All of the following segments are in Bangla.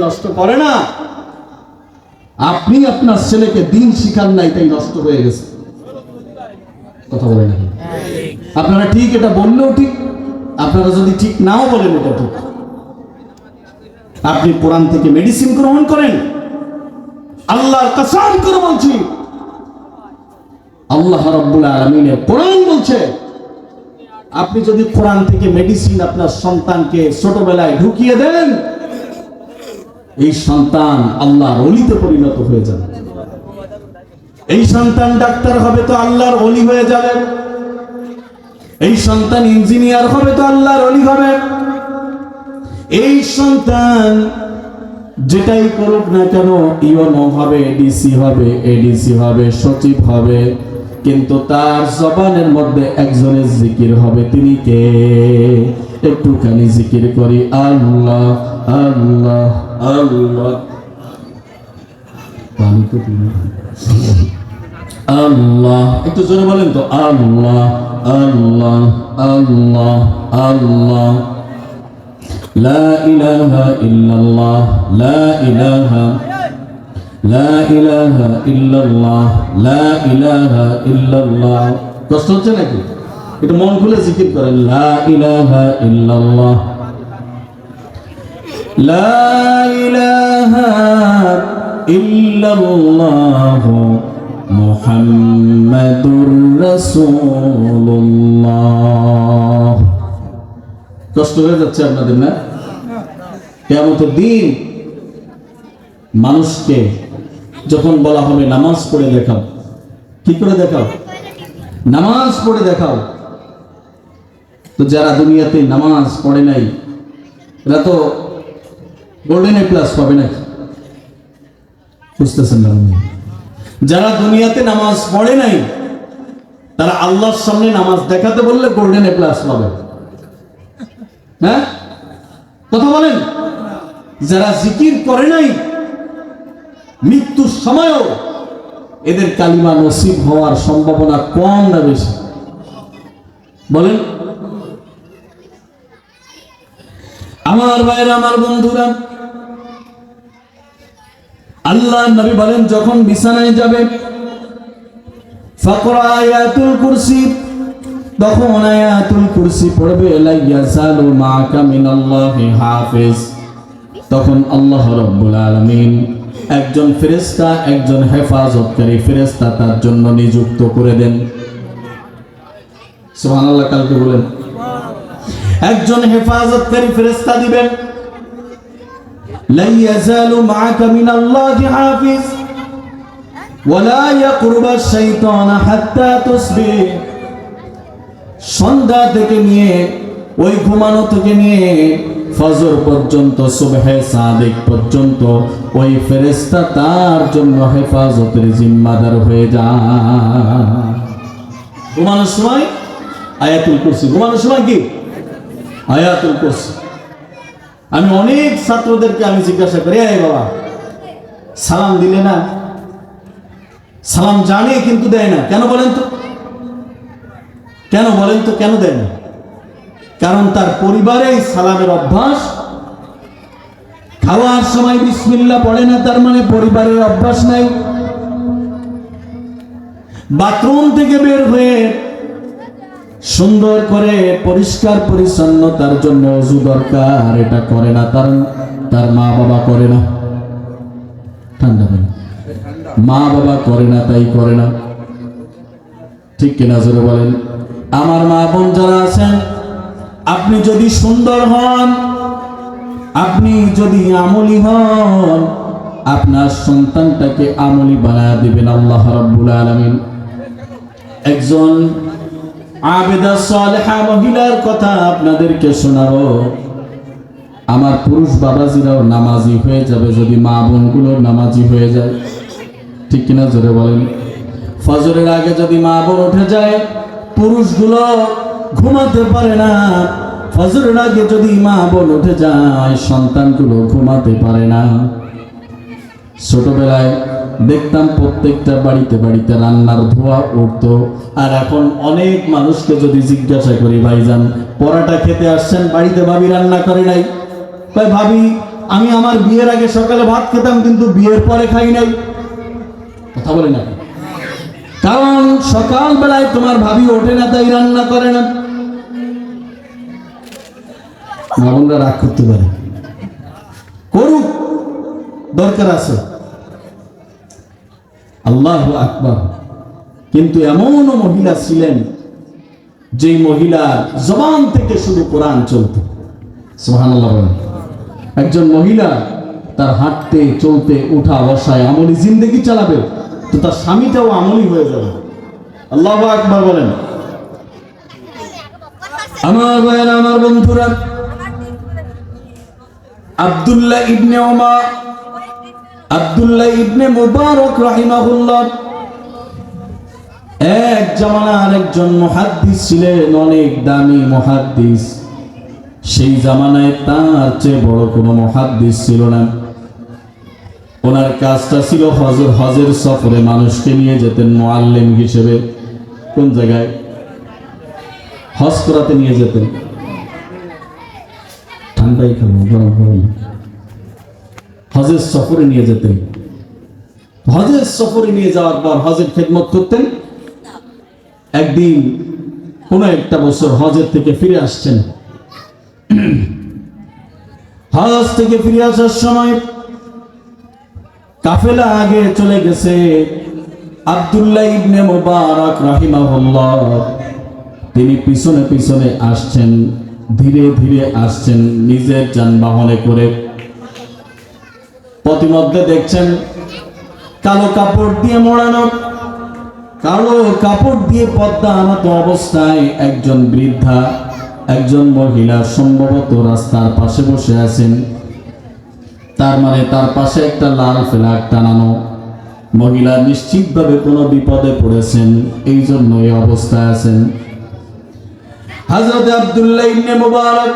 নষ্ট করে না। আপনি আপনার ছেলেকে দিন শিখান নাই, তাই নষ্ট হয়ে গেছে। কথা বলে না আপনারা ঠিক এটা বললেও ঠিক, আপনারা যদি ঠিক নাও বলেন এটা ঠিক। আপনি কোরআন থেকে মেডিসিন গ্রহণ করেন। আল্লাহর কাসাম করে বলছি। আল্লাহ রাব্বুল আলামিনের কোরআন বলছে, আপনি যদি কোরআন থেকে মেডিসিন আপনার সন্তানকে ছোটবেলায় ঢুকিয়ে দেন এই সন্তান আল্লাহর অলিতে পরিণত হয়ে যাবে। এই সন্তান ডাক্তার হবে তো আল্লাহর অলি হয়ে যাবে। এই সন্তান ইঞ্জিনিয়ার হবে তো আল্লাহর অলি হবে। এই সন্তান যেটাই করুক না কেন, ইওনো হবে, ডিসি হবে, এডিসি হবে, সচিব হবে, কিন্তু তার জবানের মধ্যে একজনের জিকির হবে, তিনি কে? একটুখানি জিকির করি আল্লাহ আল্লাহ আল্লাহ পানি তো তিনি আল্লাহ একটু জোরে বলেন তো আল্লাহ আল্লাহ আল্লাহ আল্লাহ لا إله إلا الله لا إله لا إله إلا الله لا إله إلا الله কষ্ট হচ্ছে নাকি একটু মন খুলে জিকির করেন, লা লা কষ্ট হয়ে যাচ্ছে আপনাদের, না? কেমন দিন মানুষকে যখন বলা হবে, নামাজ পড়ে দেখাও। কি করে দেখাও? নামাজ পড়ে দেখাও। তো যারা দুনিয়াতে নামাজ পড়ে নাই, এরা তো গোল্ডেন এ প্লাস পাবে নাকি? বুঝতেছেন না? যারা দুনিয়াতে নামাজ পড়ে নাই, তারা আল্লাহর সামনে নামাজ দেখাতে বললে গোল্ডেন এ প্লাস পাবে। হ্যাঁ? কথা বলেন? যারা জিকির করে নাই, মৃত্যুর সময়ও এদের কালিমা নসিব হওয়ার সম্ভাবনা কম না বেশি। বলেন? আমার ভাইরা, আমার বন্ধুরা, আল্লাহ নবী বলেন, যখন বিছানায় যাবে তখন আয়াতুল কুরসি পড়বে তখন আল্লাহ রাব্বুল একজন ফেরেশতা, একজন হেফাজতকারী ফেরেশতা তার জন্য নিযুক্ত করে দেন। কালকে বলেন। একজন হেফাজতকারী ফেরেস্তা দিবেন, লাই ইয়াজালু মাআকা মিনাল্লাহি হাফিজ, ওয়ালা ইয়াকরুবা শাইতান হাত্তা তুসবিহ সন্ধ্যা থেকে নিয়ে, ওই ঘুমানো থেকে নিয়ে, ফজর পর্যন্ত, সুবহে সাদিক পর্যন্ত, ওই ফেরেস্তা তার জন্য হেফাজতের জিম্মাদার হয়ে যায়। ঘুমানোর সময় আয়াতুল কুরসি, ঘুমানোর সময় কি? আয়াতুল কুরসি। আমি অনেক ছাত্রদেরকে আমি জিজ্ঞাসা করি, এই বাবা, সালাম দিলে না? সালাম জানে কিন্তু দেয় না। কেন বলেন তো? কেন বলেন তো? কেন দেন না? কারণ তার পরিবারে সালামের অভ্যাস। খাওয়ার সময় বিসমিল্লা পড়ে না, তার মানে পরিবারের অভ্যাস নাই। বাথরুম থেকে বের হয়ে সুন্দর করে পরিষ্কার পরিচ্ছন্নতার জন্য অজু দরকার। এটা করে না, তার তার মা বাবা করে না। ঠান্ডা পানি। মা বাবা করে না, তাই করে না। ঠিক কিনা জোরে বলেন? আমার মা বোন যারা আছেন, আপনি যদি সুন্দর হন, আপনি যদি আমলি হন, আপনার সন্তানটাকে আমলি বানায় দিবেন আল্লাহ রাব্বুল আলামিন। একজন আবেদা সালেহা মহিলার কথা আপনাদেরকে শোনাবো। আমার পুরুষ বাবাজিরাও নামাজি হয়ে যাবে যদি মা বোনগুলো নামাজি হয়ে যায়। ঠিক কিনা জোরে বলেন? ফজরের আগে যদি মা বোন উঠে যায়, পুরুষগুলো ঘুমাতে পারে না। ফজরের আগে যদি মা বোন উঠে যায়, সন্তানগুলো ঘুমাতে পারে না। ছোটবেলায় দেখতাম প্রত্যেকটা বাড়িতে বাড়িতে রান্নার ধোয়া উঠতো। আর এখন অনেক মানুষকে যদি জিজ্ঞাসা করি, ভাইজান, পরাটা খেতে আসছেন? বাড়িতে ভাবি রান্না করে নাই। কয়, ভাবি, আমি আমার বিয়ের আগে সকালে ভাত খেতাম, কিন্তু বিয়ের পরে খাই নাই। কথা বলে না? কারণ সকাল বেলায় তোমার ভাবি ওঠে না, তাই রান্না করে না। রাগ করতে পারে। করুক, দরকার আছে। আল্লাহ আকবার। কিন্তু এমনও মহিলা ছিলেন যেই মহিলার জবান থেকে শুধু কোরআন চলত। বলেন। একজন মহিলা তার হাঁটতে, চলতে, উঠা, বসায় আমলি জিন্দগি চালাবে তো তার স্বামীটাও আমলি হয়ে যাবে। আল্লাহ আকবার বলেন। আমার ভাইয়ের, আমার বন্ধুরা, আব্দুল্লাহ ইবনে ওমর আব্দুল্লাহ ইবনে মুবারক রাহিমাহুল্লাহ। এক জামানার একজন মুহাদ্দিস ছিলেন, অনেক দামি মুহাদ্দিস। সেই জামানায় তার চেয়ে বড় কোনো মুহাদ্দিস ছিল না। ওনার কাজটা ছিল হজর হজের সফরে মানুষকে নিয়ে যেতেন মুআল্লিম হিসেবে। কোন জায়গায়? হজ করাতে নিয়ে যেতেন। ঠান্ডাই খাব, গরম না হজের সফরে নিয়ে যেতেন হজের সফরে নিয়ে যাওয়ার পর হজের খেদমত করতেন। একদিন কোনো একটা বছর হজের থেকে ফিরে আসছেন। হজ থেকে ফিরে আসার সময় কাফেলা আগে চলে গেছে আব্দুল্লাহ ইবনে মুবারক রাহিমাহুল্লাহ। তিনি পিছনে পিছনে আসছেন, ধীরে ধীরে আসছেন নিজের যানবাহনে করে। প্রতিমধ্যে দেখছেন কালো কাপড় দিয়ে মোড়ানো। কালো কাপড় দিয়ে পদ্মা আনত অবস্থায় একজন বৃদ্ধা, একজন মহিলা সম্ভবত রাস্তার পাশে বসে আছেন। তার মানে তার পাশে একটা লাল ফ্ল্যাগ টানানো। মহিলা নিশ্চিতভাবে কোনো বিপদে পড়েছেন, এই জন্য এই অবস্থায় আছেন। হযরত আব্দুল্লাহ ইবনে মুবারক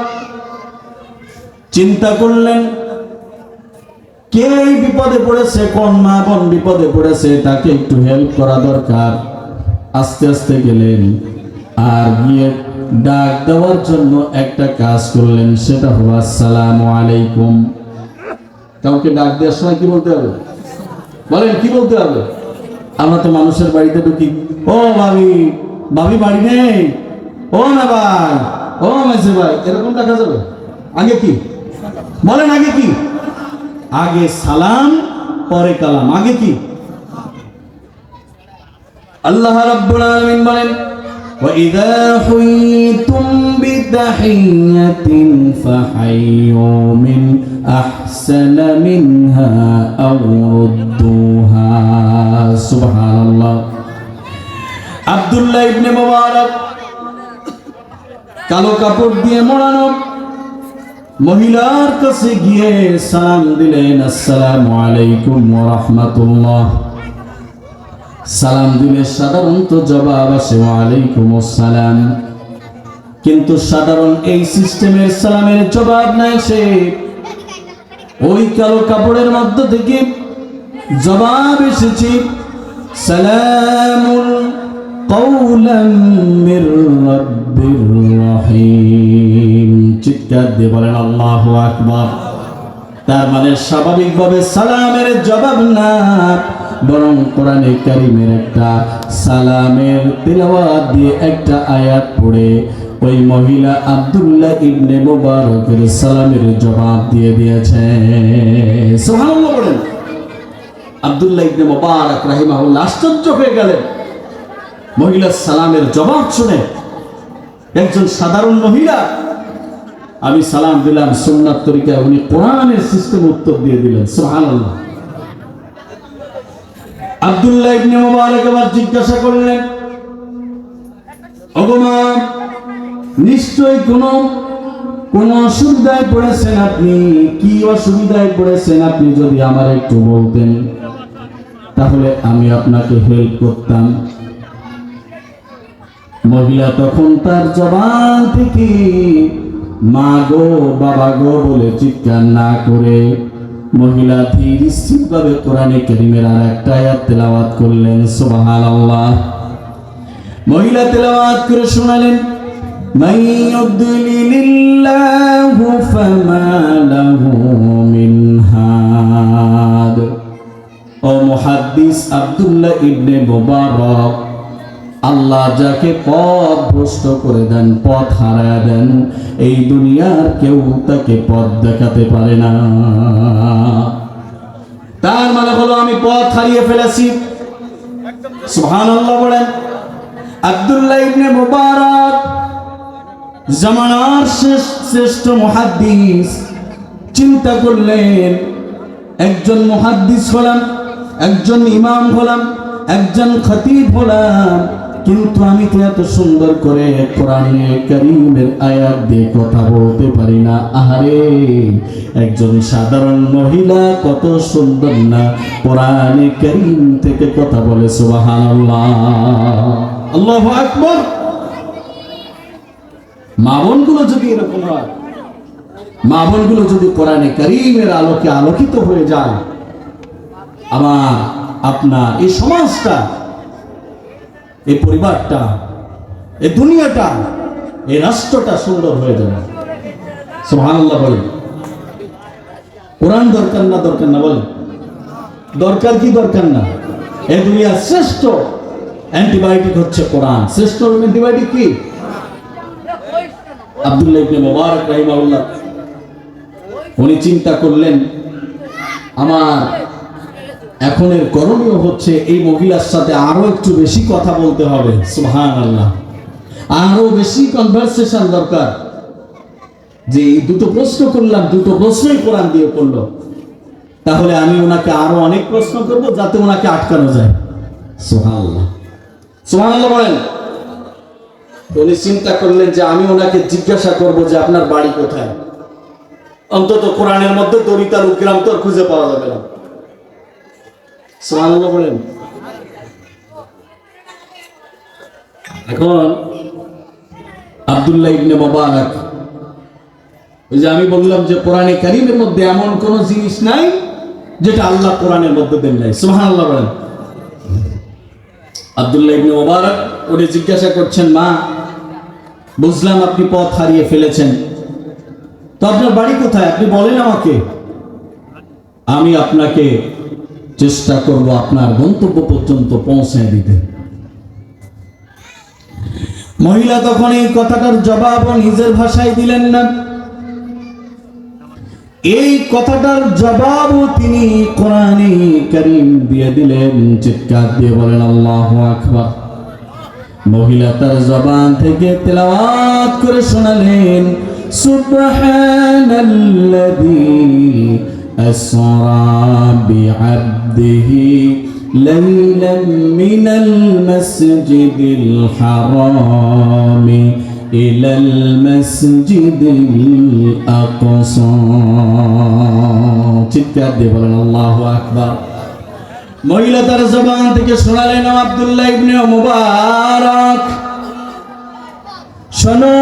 চিন্তা করলেন কে বিপদে পড়েছে, কোন মা বোন বিপদে পড়েছে, তাকে একটু হেল্প করা দরকার। আস্তে আস্তে গেলেন, আর গিয়ে ডাক দেওয়ার জন্য একটা কাজ করলেন, সেটা হলো, আসসালামু আলাইকুম। কাউকে ডাক দেওয়ার সময় কি বলতে হবে? বলেন, কি বলতে হবে? আমরা তো মানুষের বাড়িতে ঢুকি। ও ভাবি ভাবি বাড়ি নেই। ও না ভাই, ও মেসে ভাই, এরকম দেখা যাবে? আগে কি? বলেন, আগে কি? আগে সালাম পরে কালাম আগে কি আল্লাহ রাব্বুল আলামিন বলেন وَإِذَا حُيِّيتُمْ بِتَحِيَّةٍ فَحَيُّوا مِنْ أَحْسَنَ مِنْهَا أَوْ رُدُّوهَا سبحان الله আব্দুল্লাহ ইবনে মুবারক কালো কাপড় দিয়ে মোড়ানো মহিলার কাছে গিয়ে সালাম দিলেন, আসসালামু আলাইকুম ওয়া রাহমাতুল্লাহ। সালাম দিলে সাধারণত জবাব আসে ওয়ালাইকুম আসসালাম। কিন্তু সাধারণ এই সিস্টেমের সালামের জবাব না এসে ওই কালো কাপড়ের মধ্য থেকে জবাব এসেছে, সালামুল কৌলাম মির রাব্বির রহিম চিৎকার দিয়ে তার মানে স্বাভাবিকভাবে সালামের জবাব না, বরং কোরআনে একটা সালামের তেলাওয়াত দিয়ে একটা আয়াত পড়ে ওই মহিলা আব্দুল্লাহ ইবনে মুবারকের সালামের জবাব দিয়ে দিয়েছে। সুবহানাল্লাহ বলেন। আব্দুল্লাহ ইবনে মুবারক রাহিমাহুল্লাহ আশ্চর্য হয়ে গেলেন। মহিলার সালামের জবাব শুনে একজন সাধারণ মহিলা, আমি সালাম দিলাম, সুন্নাত তরিকায় উনি কোরআনের সিস্টেম উত্তর দিয়ে দিলেন, সুবহানাল্লাহ। আব্দুল্লাহ ইবনে মুবারক আবার জিজ্ঞাসা করলেন, ওগো নিশ্চয়ই কোনো, কোন অসুবিধায় পড়েছেন আপনি? কি অসুবিধায় পড়েছেন আপনি যদি আমার একটু বলতেন? তাহলে আমি আপনাকে হেল্প করতাম। মহিলা তখন তার জবান থেকে মা গো বাবা গো বলে চিৎকার না করে মহিলা ধীর স্থিরভাবে কোরআনে করিমের আর একটা আয়াত তেলাওয়াত করলেন সুবহানাল্লাহ মহিলা তেলাওয়াত করে শোনালেন من يضلل الله فما له من هاد ও মুহাদ্দিস আব্দুল্লাহ ইবনে মুবারক আল্লাহ যাকে পথ ভ্রষ্ট করে দেন, পথ হারায় দেন, এই দুনিয়ার কেউ তাকে পথ দেখাতে পারে না। তার মানে হলো আমি পথ হারিয়ে ফেলেছি। সুবহানাল্লাহ বলেন, আব্দুল্লাহ ইবনে মুবারক, জামানার শ্রেষ্ঠ মুহাদ্দিস। চিন্তা করলেন, একজন মুহাদ্দিস হলাম, একজন ইমাম হলাম, একজন খতিব হলাম কিন্তু আমি তো এত সুন্দর করে কোরআনে করিমের আয়াত দিয়ে কথা বলতে পারি না। আহারে, একজন সাধারণ মহিলা কত সুন্দর না কোরআনে করিম থেকে কথা বলে, সুবহানাল্লাহ। আল্লাহু আকবার। মা বোনগুলো যদি এরকম হয়, মা বোনগুলো যদি কোরআনে করিমের আলোকে আলোকিত হয়ে যায়, আমার, আপনার এই সমাজটা এই পরিবারটা এই দুনিয়াটা এই রাষ্ট্রটা সুন্দর হয়ে যাবে। সুবহানাল্লাহ বলেন। কোরআন দরকার না দরকার না বলেন। দরকার কি দরকার না? এই দুনিয়ার শ্রেষ্ঠ অ্যান্টিবায়োটিক হচ্ছে কোরআন। শ্রেষ্ঠ অ্যান্টিবায়োটিক কি? আব্দুল্লাহ মুবারক উনি চিন্তা করলেন, আমার এখনের করণীয় হচ্ছে এই মহিলার সাথে আরও একটু বেশি কথা বলতে হবে। সুহান আল্লাহ আরও বেশি কনভারসেশন দরকার। যে দুটো প্রশ্ন করলাম, দুটো প্রশ্নই কোরআন দিয়ে করল তাহলে আমি ওনাকে আরও অনেক প্রশ্ন করব যাতে ওনাকে আটকানো যায়। সুহান সুহান বলেন, উনি চিন্তা করলেন যে আমি ওনাকে জিজ্ঞাসা করব যে আপনার বাড়ি কোথায়? অন্তত কোরআনের মধ্যে দরিতার উগ্রাম তো খুঁজে পাওয়া যাবে না। বলেন এখন আব্দুল্লাহ ইবনে মুবারক, ওই যে আমি বললাম যে কারিমের মধ্যে এমন কোন জিনিস নাই যেটা আল্লাহ কোরআনের মধ্যে দেন নাই। বলেন। ইবনে মুবারক উনি জিজ্ঞাসা করছেন, মা, বুঝলাম আপনি পথ হারিয়ে ফেলেছেন। তো আপনার বাড়ি কোথায়? আপনি বলেন আমাকে। আমি আপনাকে চেষ্টা করব আপনার গন্তব্য পর্যন্ত পৌঁছায় দিতে। মহিলা তখন এই কথাটার জবাবও নিজের ভাষায় দিলেন না। এই কথাটার জবাবও তিনি কোরআনে করিম দিয়ে দিলেন, চিৎকার দিয়ে বলেন, আল্লাহ আকবার। মহিলা তার জবান থেকে তেলাওয়াত করে শোনালেন, সুবহানাল্লাযী আসরা বিআবদিহি লাইলাম মিনাল মাসজিদিল হারাম ইলাল মাসজিদিল আকসা চিৎকার দিয়ে বলেন, আল্লাহু আকবার। মহিলা তার জবান থেকে শোনালেন আব্দুল্লাহ ইবনে মুবারক, শোনো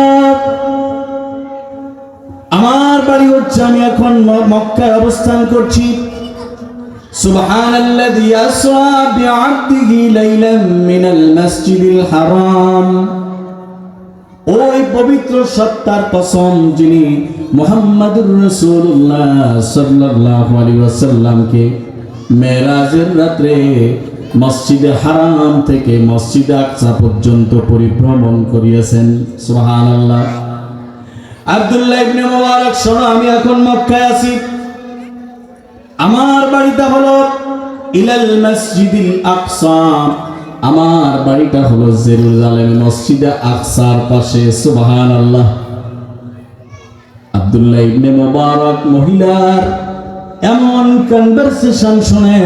আমার বাড়ি হচ্ছে, আমি এখন মক্কায় অবস্থান করছি। হারাম। ওই পবিত্র সত্তার কসম যিনি ওয়াসাল্লামকে মেরাজের মসজিদে হারাম থেকে মসজিদে আকসা পর্যন্ত পরিভ্রমণ করিয়েছেন। সুবহানাল্লাহ। আব্দুল্লাহ ইবনে মুবারক, শোনো, আমি এখন মক্কায় আছি। আমার বাড়িটা হলো ইলাল মসজিদিল আকসা। আমার বাড়িটা হলো জেরুজালেম মসজিদে আকসার পাশে, সুবহানাল্লাহ। আব্দুল্লাহ ইবনে মুবারক, মহিলার এমন কনভারসেশন শুনে,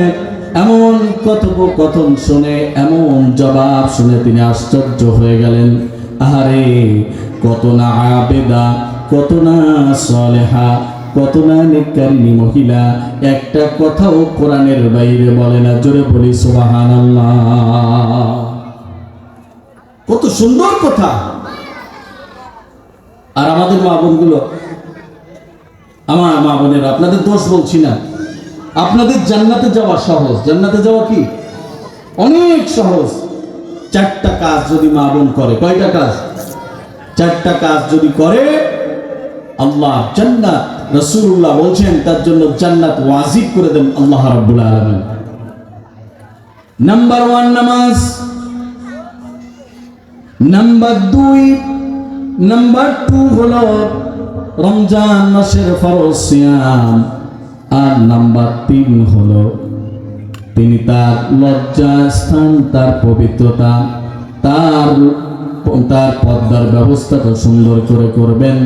এমন কথোপকথন শুনে, এমন জবাব শুনে তিনি আশ্চর্য হয়ে গেলেন। আহারে কত না আবেদা, কত না সলেহা, কত না নিকারিনী মহিলা, একটা কথাও কোরআনের বাইরে বলে না। জোরে বলি, সুবহানাল্লাহ। কত সুন্দর কথা। আর আমাদের মা বোনগুলো, আমার মা বোনের, আপনাদের দোষ বলছি না। আপনাদের জান্নাতে যাওয়া সহজ। জান্নাতে যাওয়া কি? অনেক সহজ। চারটা কাজ যদি মা বোন করে। কয়টা কাজ? চারটা কাজ যদি করে, আল্লাহ জান্নাত রসুল্লাহ বলছেন, তার জন্য জান্নাত ওয়াজিব করে দেন আল্লাহ রাব্বুল আলামিন। নাম্বার ওয়ান নামাজ। নাম্বার দুই নাম্বার টু হলো রমজান মাসের ফরজ সিয়াম। আর নাম্বার তিন হলো তিনি তার লজ্জা স্থান তার পবিত্রতা, তার তার পদ্মার ব্যবস্থাটা সুন্দর করে করবেন।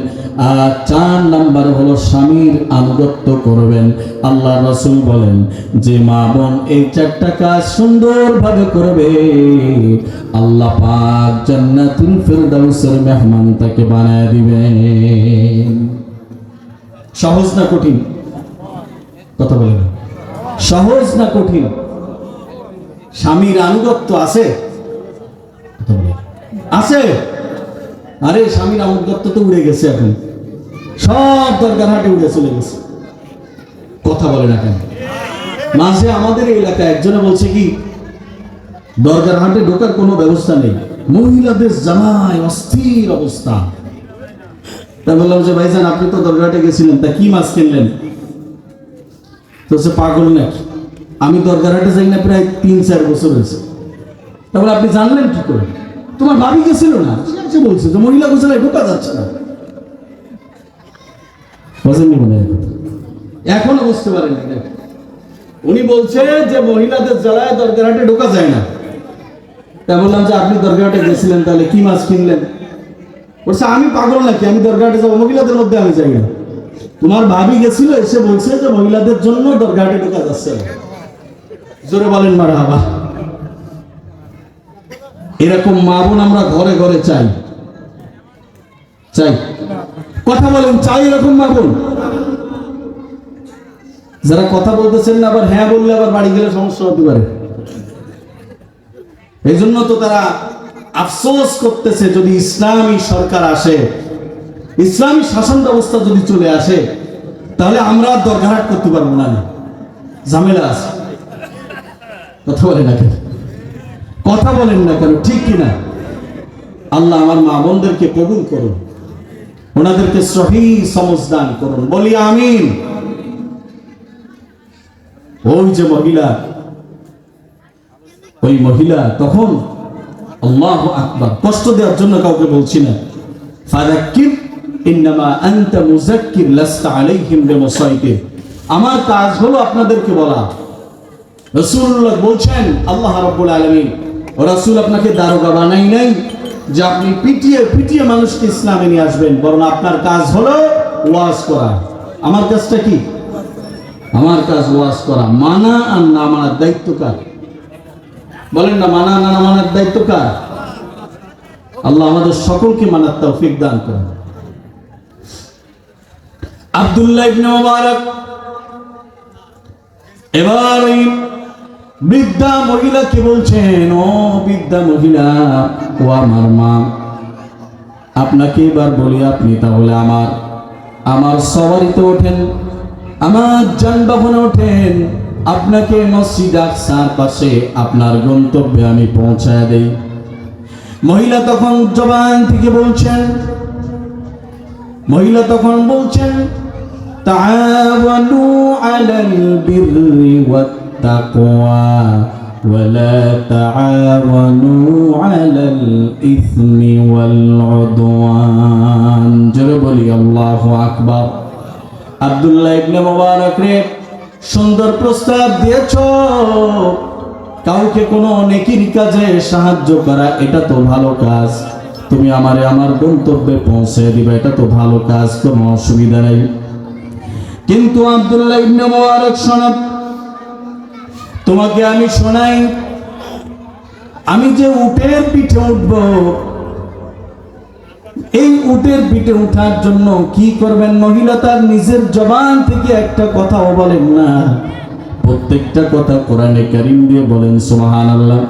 আর চার নাম্বার হলো স্বামীর আনুগত্য করবেন। আল্লাহ রসুল বলেন, যে মা বোন এই চারটা কাজ সুন্দরভাবে করবে, আল্লাহ পাক জান্নাতুল ফিরদাউসের মেহমান তাকে বানায় দিবেন সহজ না কঠিন? কথা বলে না। সহজ না কঠিন? স্বামীর আনুগত্য আছে? কথা বলে। আছে? আরে স্বামীর আনুগত্য তো উড়ে গেছে এখন। সব দরকার হাটে উড়ে চলে গেছে। কথা বলে না কেন? মাঝে আমাদের এলাকায় একজনে বলছে কি দরগার হাটে ঢোকার কোনো ব্যবস্থা নেই। মহিলাদের জামায় অস্থির অবস্থা। তা বললাম যে, ভাইজান, আপনি তো দরগাটে গেছিলেন, তা কি মাছ কিনলেন? তো সে পাগল নাকি? আমি দরগারহাটে যাই না, প্রায় তিন চার বছর হয়েছে। তারপরে আপনি জানলেন কি করে? তোমার ভাবি গেছিল না? সে বলছে যে মহিলা গোসলায় ঢোকা যাচ্ছে না। বোঝেননি মনে হয়? এখনও বুঝতে পারেন উনি বলছে যে মহিলাদের জ্বালায় দরগারহাটে ঢোকা যায় না। তা বললাম যে আপনি দরগারহাটে গেছিলেন, তাহলে কি মাছ কিনলেন? বলছে, আমি পাগল নাকি? আমি দরগারহাটে যাব, মহিলাদের মধ্যে আমি যাই না। তোমার ভাবি গেছিল, এসে বলছে যে মহিলাদের জন্য দরগাটে ঢোকা যাচ্ছে না। জোরে বলেন মারা হাবা এরকম মা বোন আমরা ঘরে ঘরে চাই। চাই। কথা বলেন, চাই এরকম মা বোন? যারা কথা বলতেছেন না, আবার হ্যাঁ বললে আবার বাড়ি গেলে সমস্যা হতে পারে। এই জন্য তো তারা আফসোস করতেছে, যদি ইসলামী সরকার আসে, ইসলামী শাসন ব্যবস্থা যদি চলে আসে, তাহলে আমরা দরকার করতে পারব না। ঝামেলা আছে। কথা বলে না কেন? কথা বলেন না কেন, ঠিক কিনা? আল্লাহ আমার মা বোনদেরকে কবুল করুন। ওনাদেরকে সহি সমজদান করুন। বলি আমিন। ওই যে মহিলা, ওই মহিলা তখন আল্লাহ আকবার, কষ্ট দেওয়ার জন্য কাউকে বলছি না। ফাদাক্কির ইন্নামা আনতা মুজাক্কির লাস্তা আলাইহিম বিমুসাইতির। আমার কাজ হলো আপনাদেরকে বলা। রাসূলুল্লাহ বলছেন, আল্লাহ রাব্বুল আলামিন রাসূল আপনাকে দারোগা বানাই নাই যে আপনি পিটিয়ে পিটিয়ে মানুষকে ইসলামে নিয়ে আসবেন। বরং আপনার কাজ হলো ওয়াজ করা। আমার কাজটা কি? আমার কাজ ওয়াজ করা। মানা আর না মানার দায়িত্ব কার? বলেন না, মানা না মানার দায়িত্ব কার? আল্লাহ আমাদের সকলকে মানার তৌফিক দান করেন। আব্দুল্লাহ ইবনে মুবারক, এবার বৃদ্ধা মহিলাকে বলছেন? ও বৃদ্ধা মহিলা, ও আমার মা। আপনাকে এবার বলি আপনি তাহলে আমার আমার সওয়ারিতে ওঠেন, আমার যানবাহনে ওঠেন। আপনাকে মসজিদ আকসার পাশে আপনার গন্তব্যে আমি পৌঁছায় দেই। মহিলা তখন জবান থেকে বলছেন, মহিলা তখন বলছেন, তাআওয়ানু আলাল বিররি ওয়াত তাকওয়া ولا تعاونوا على الإثم والعدوان জোরে বলি আল্লাহু আকবার আব্দুল্লাহ ইবনে মুবারক রে সুন্দর প্রস্তাব দিয়েছ কাউকে কোনো নেকির কাজে সাহায্য করা এটা তো ভালো কাজ তুমি আমারে আমার গন্তব্যে পৌঁছে দিবে এটা তো ভালো কাজ কোনো অসুবিধা নেই কিন্তু আব্দুল্লাহ ইবনে মুবারক শোনাব তোমাকে আমি শোনাই। আমি যে উটের পিঠে উঠব, এই উটের পিঠে উঠার জন্য কি করবেন? মহিলা তার নিজের জবান থেকে একটা কথাও বলেন না। প্রত্যেকটা কথা কোরআনে কারিম দিয়ে বলেন সুবহান আল্লাহ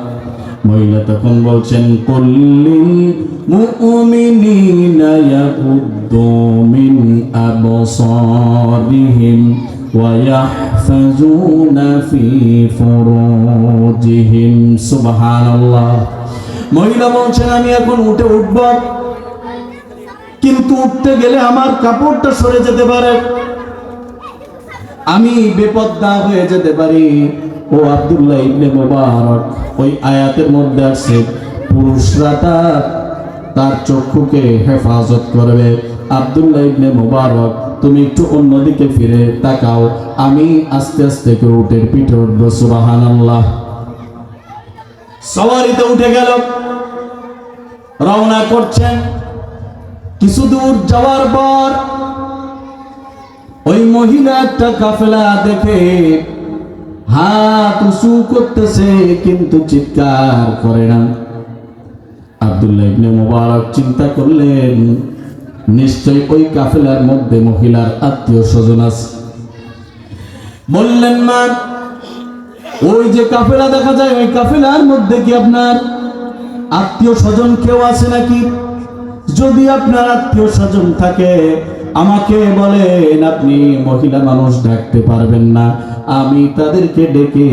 মহিলা তখন বলছেন কল্লিল মুমিনিনা ইয়াউদ্দু মিন ويحفظون في فروجهم সুবহানাল্লাহ মহিলা বলছেন আমি এখন উঠে উঠব কিন্তু উঠতে গেলে আমার কাপড়টা সরে যেতে পারে আমি বেপদ্দা হয়ে যেতে পারি ও আব্দুল্লাহ ইবনে মোবারক ওই আয়াতের মধ্যে আছে পুরুষরা তার তার চক্ষুকে হেফাজত করবে আব্দুল্লাহ ইবনে মোবারক তুমি একটু অন্যদিকে ফিরে তাকাও। আমি আস্তে আস্তে করে উটের পিঠে উঠবো সুবাহান আল্লাহ সওয়ারিতে উঠে গেল। রওনা করছেন। কিছু দূর যাওয়ার পর ওই মহিলা একটা কাফেলা দেখে হাত উঁচু করতেছে, কিন্তু চিৎকার করে না। আব্দুল্লাহ ইবনে মোবারক চিন্তা করলেন নিশ্চয় ওই কাফেলার মধ্যে মহিলার আত্মীয় স্বজন আছে। বললেন, মা, ওই যে কাফেলা দেখা যায়, ওই কাফেলার মধ্যে কি আপনার আত্মীয় স্বজন কেউ আছে নাকি? যদি আপনার আত্মীয় স্বজন থাকে, আমাকে বলেন, আপনি মহিলা মানুষ ডাকতে পারবেন না। আমি তাদেরকে ডেকে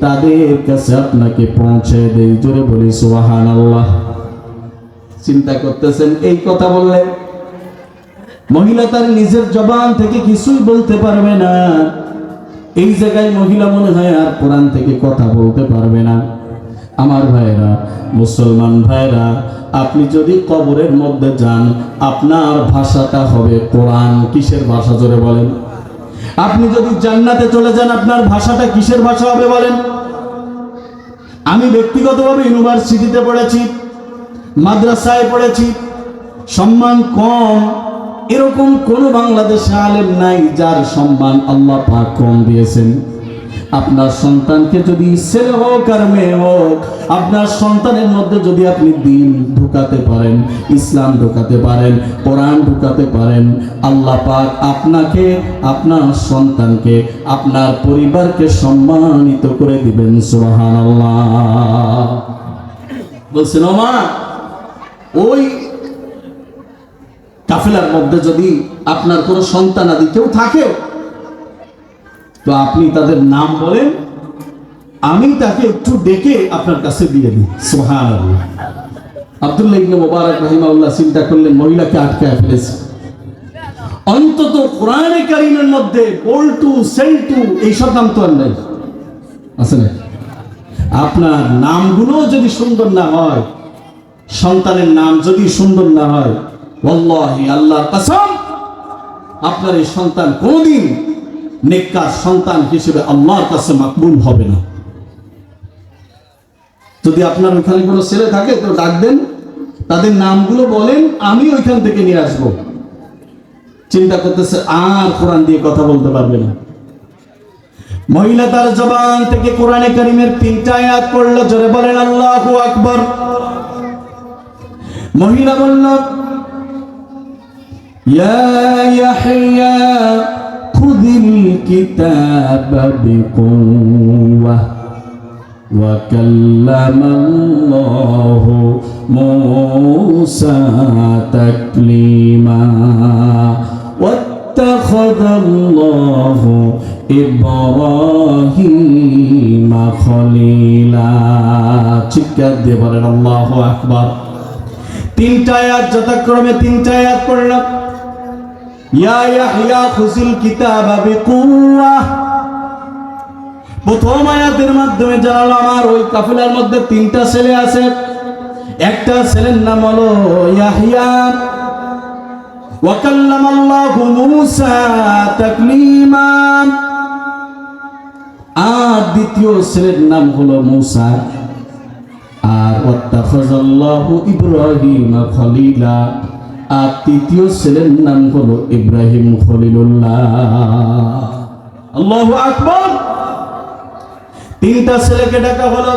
তাদের কাছে আপনাকে পৌঁছে দেই। জোরে বলি সুবাহান আল্লাহ চিন্তা করতেছেন, এই কথা বললে মহিলা তার নিজের জবান থেকে কিছুই বলতে পারবে না। এই জায়গায় মহিলা মনে হয় আর কোরআন থেকে কথা বলতে পারবে না। আমার ভাইরা মুসলমান ভাইরা আপনি যদি কবরের মধ্যে যান, আপনার ভাষাটা হবে কোরআন। কিসের ভাষা জোরে বলেন? আপনি যদি জান্নাতে চলে যান, আপনার ভাষাটা কিসের ভাষা হবে বলেন? আমি ব্যক্তিগতভাবে ইউনিভার্সিটিতে পড়েছি, মাদ্রাসায় পড়েছি, সম্মান কম। এরকম কোন বাংলাদেশে আলেম নাই যার সম্মান আল্লাহ পাক কম দিয়েছেন। আপনার সন্তানকে যদি ছেলে হোক আর মেয়ে হোক, আপনার সন্তানের মধ্যে যদি আপনি দিন ঢুকাতে পারেন, ইসলাম ঢুকাতে পারেন, কোরআন ঢুকাতে পারেন, আল্লাহ পাক আপনাকে, আপনার সন্তানকে, আপনার পরিবারকে সম্মানিত করে দিবেন সুবহান আল্লাহ বলছেন মা ওই কাফেলার মধ্যে যদি আপনার কোনো সন্তান আদি কেউ থাকে তো আপনি তাদের নাম বলেন, আমি তাকে একটু ডেকে আপনার কাছে দিয়ে দিই। সোহান ইবনে মোবারক রহিমাউল্লাহ চিন্তা করলেন, মহিলাকে আটকায় ফেলেছে। অন্তত কোরআনে কারিমের মধ্যে বল্টু এইসব নাম তো আর নাই। আছে না? আপনার নামগুলো যদি সুন্দর না হয়, সন্তানের নাম যদি সুন্দর না হয় ওয়াল্লাহি আল্লাহর কসম, আপনার এই সন্তান কোনদিন নেককার সন্তান হিসেবে আল্লাহর কাছে মাকবুল হবে না। যদি আপনার ওইখানে কোনো ছেলে থাকে, তো ডাক দেন, তাদের নামগুলো বলেন, আমি ওইখান থেকে নিয়ে আসব। চিন্তা করতেছে, আর কোরআন দিয়ে কথা বলতে পারবে না। মহিলা তার জবান থেকে কোরআনে কারিমের তিনটা আয়াত পড়ল, জোরে বলেন, আল্লাহু আকবার। মহিলা বলল يا يحيى خذ الكتاب بقوة وكلم الله موسى تكليما واتخذ الله إبراهيم خليلا চিৎকার দিয়ে বলেন আল্লাহ আকবার তিনটা আয়াত যথাক্রমে তিনটা আয়াত পড়লাম ইয়া ইয়াহইয়া খুসিল কিতাবা বিকুওয়া। প্রথম আয়াতের মাধ্যমে জানালো, আমার ওই কাফেলার মধ্যে তিনটা ছেলে আছে। একটা ছেলের নাম হলো ইয়াহিয়া ওয়াকাল্লাম আল্লাহু মূসা তাকলিমা। আর দ্বিতীয় ছেলের নাম হলো মূসা। আর ওয়াত্তাখাযাল্লাহু ইব্রাহিম খলিলা। আর তৃতীয় ছেলের নাম হলো ইব্রাহিম খলিলুল্লাহ। আল্লাহু আকবার। তিনটা ছেলেকে ডাকা হলো।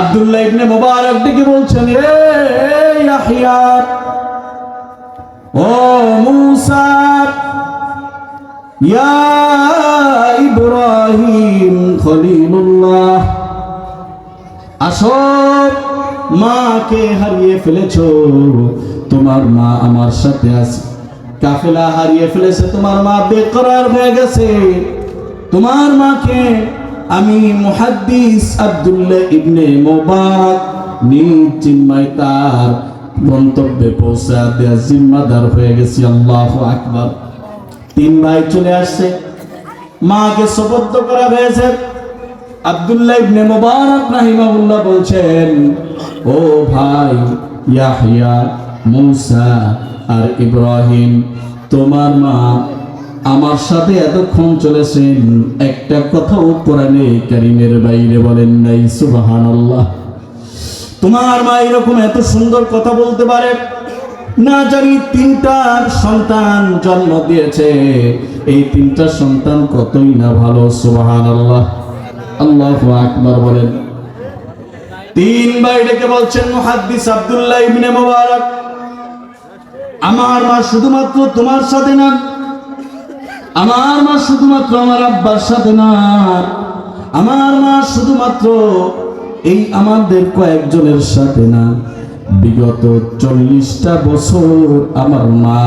আব্দুল্লাহ ইবনে মুবারক ডেকে বলছেন রে ইয়াহইয়া ও মূসা ইব্রাহিম খলিলুল্লাহ, আসো, মাকে হারিয়ে ফেলেছো। তোমার মা আমার সাথে আছে। কাফেলা হারিয়ে ফেলেছে, তোমার মা বেকরার হয়ে গেছে। তোমার মাকে আমি মুহাদ্দিস আব্দুল্লাহ ইবনে মোবারক নিজ চিন্ময় তার গন্তব্যে পৌঁছে দেওয়া জিম্মাদার হয়ে গেছি। আল্লাহ আকবার। তিন ভাই চলে আসছে। মাকে শপথ করা হয়েছে। আব্দুল্লাহ ইবনে মুবারক রাহিমাহুল্লাহ বলছেন, ও ভাই ইয়াহইয়া মুসা আর ইব্রাহিম, তোমার মা আমার সাথে এতক্ষণ চলেছেন, একটা কথাও কোরআনে কারিমের বাইরে বলেন নাই, সুবহানাল্লাহ। তোমার মা এরকম এত সুন্দর কথা বলতে পারে? না জানি তিনটা সন্তান জন্ম দিয়েছে, এই তিনটা সন্তান কতই না ভালো সুবাহান আল্লাহ আল্লাহ আকবার বলেন। তিন ভাই বলছেন, মুহাদ্দিস আব্দুল্লাহ ইবনে মুবারক আমার মা শুধুমাত্র তোমার সাথে না, আমার মা শুধুমাত্র আমার আব্বার সাথে না, আমার মা শুধুমাত্র এই আমাদের কয়েকজনের সাথে না। বিগত চল্লিশটা বছর আমার মা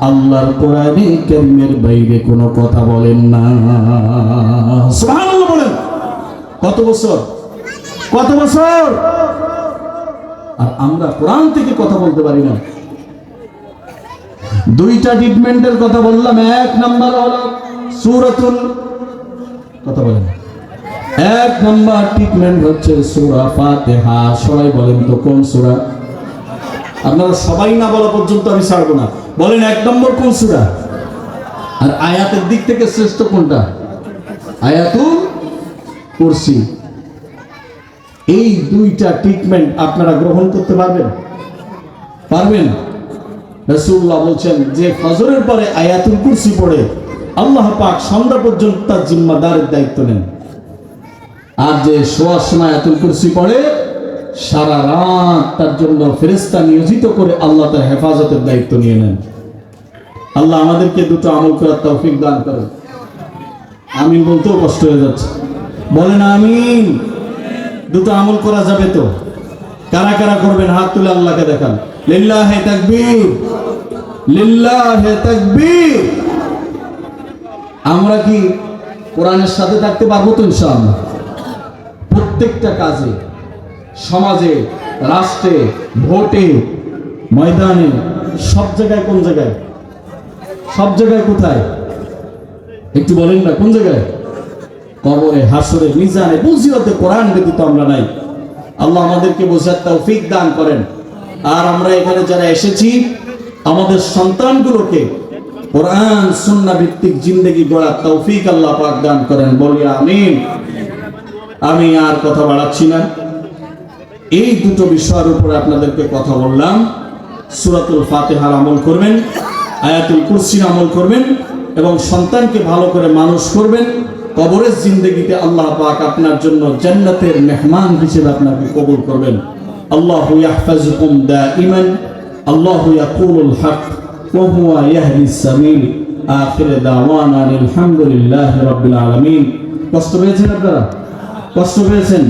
আল্লাহর কোরআনে কারিমের বাইরে কোনো কথা বলেন না। বলেন। কত বছর? কত বছর? আর আমরা কোরআন থেকে কথা বলতে পারি না। দুইটা ট্রিটমেন্টের কথা বললাম, এক নাম্বার হলো সুরাতুল কথা বলেন এক নাম্বার ট্রিটমেন্ট হচ্ছে সূরা ফাতিহা। সবাই বলেন তো কোন সূরা? আপনারা সবাই না বলা পর্যন্ত আমি ছাড়বো না। বলেন এক নম্বর কোন সুরা? আর আয়াতের দিক থেকে শ্রেষ্ঠ কোনটা? আয়াতুল কুরসি। এই দুইটা ট্রিটমেন্ট আপনারা গ্রহণ করতে পারবেন? পারবেন? রসুল্লাহ বলছেন, যে ফজরের পরে আয়াতুল কুরসি পড়ে, আল্লাহ পাক সন্ধ্যা পর্যন্ত তার জিম্মাদারের দায়িত্ব নেন। আর যে শোয়ার সময় আয়াতুল কুরসি পড়ে, সারা রাত তার জন্য ফেরেস্তা নিয়োজিত করে আল্লাহ তার হেফাজতের দায়িত্ব নিয়ে নেন। আল্লাহ আমাদেরকে দুটো আমল করার তৌফিক দান করেন। আমিন বলতেও কষ্ট হয়ে যাচ্ছে। বলেন আমি দুটো আমল করা যাবে তো? কারা কারা করবেন? হাত তুলে আল্লাহকে দেখান। লিল্লাহে তাকবীর লিল্লাহে তাকবীর। আমরা কি কোরআনের সাথে থাকতে পারব তো ইনশাআল্লাহ? প্রত্যেকটা কাজে, সমাজে, রাষ্ট্রে, ভোটে, ময়দানে, সব জায়গায় কোন জায়গায়? সব জায়গায় কোথায়? একটু বলেন না, কোন জায়গায়? কবরে, হাসরে, মিজানে বুঝিওতে কোরআন ব্যতীত আমরা নাই। আল্লাহ আমাদেরকে বোঝার তৌফিক দান করেন। আর আমরা এখানে যারা এসেছি, আমাদের সন্তানগুলোকে কোরআন, সুন্নাহ ভিত্তিক জিন্দগি গড়ার তৌফিক আল্লাহ পাক দান করেন। বলি আমিন। আমি আর কথা বাড়াচ্ছি না। এই দুটো বিষয়ের উপরে আপনাদেরকে কথা বললাম। সুরাতুল ফাতেহার আমল করবেন, আয়াতুল কুরসির আমল করবেন এবং সন্তানকে ভালো করে মানুষ করবেন। কবরের জিন্দগিতে আল্লাহ পাক আপনার জন্য জান্নাতের মেহমান হিসেবে আপনাকে কবুল করবেন। আল্লাহ ইয়াহফাজুকুম দাইমান আল্লাহ ইয়াকুলুল হক ওয়া হুয়া ইয়াহদিস সাবিল আখির দাওয়ানা আলহামদুলিল্লাহি রাব্বিল আলামিন কষ্ট পেয়েছেন আপনারা কষ্ট পেয়েছেন